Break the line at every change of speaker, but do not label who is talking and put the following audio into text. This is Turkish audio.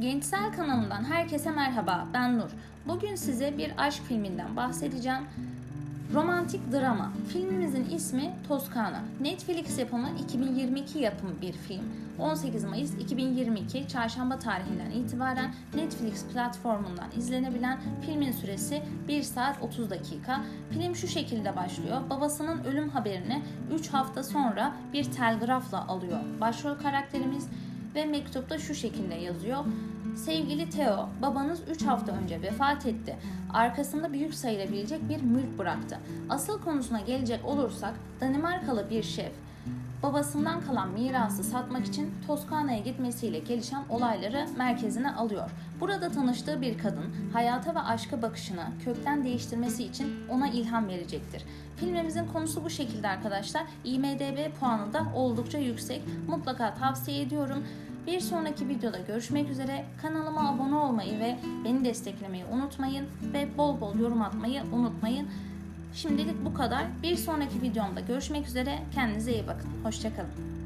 Gençsel kanalımdan herkese merhaba. Ben Nur. Bugün size bir aşk filminden bahsedeceğim. Romantik drama. Filmimizin ismi Toskana. Netflix yapımı 2022 yapımı bir film. 18 Mayıs 2022 çarşamba tarihinden itibaren Netflix platformundan izlenebilen filmin süresi 1 saat 30 dakika. Film şu şekilde başlıyor. Babasının ölüm haberini 3 hafta sonra bir telgrafla alıyor. Başrol karakterimiz ve mektupta şu şekilde yazıyor. Sevgili Theo, babanız 3 hafta önce vefat etti. Arkasında büyük sayılabilecek bir mülk bıraktı. Asıl konusuna gelecek olursak Danimarkalı bir şef babasından kalan mirası satmak için Toskana'ya gitmesiyle gelişen olayları merkezine alıyor. Burada tanıştığı bir kadın hayata ve aşka bakışını kökten değiştirmesi için ona ilham verecektir. Filmimizin konusu bu şekilde arkadaşlar. IMDB puanı da oldukça yüksek. Mutlaka tavsiye ediyorum. Bir sonraki videoda görüşmek üzere. Kanalıma abone olmayı ve beni desteklemeyi unutmayın ve bol bol yorum atmayı unutmayın. Şimdilik bu kadar. Bir sonraki videomda görüşmek üzere. Kendinize iyi bakın. Hoşçakalın.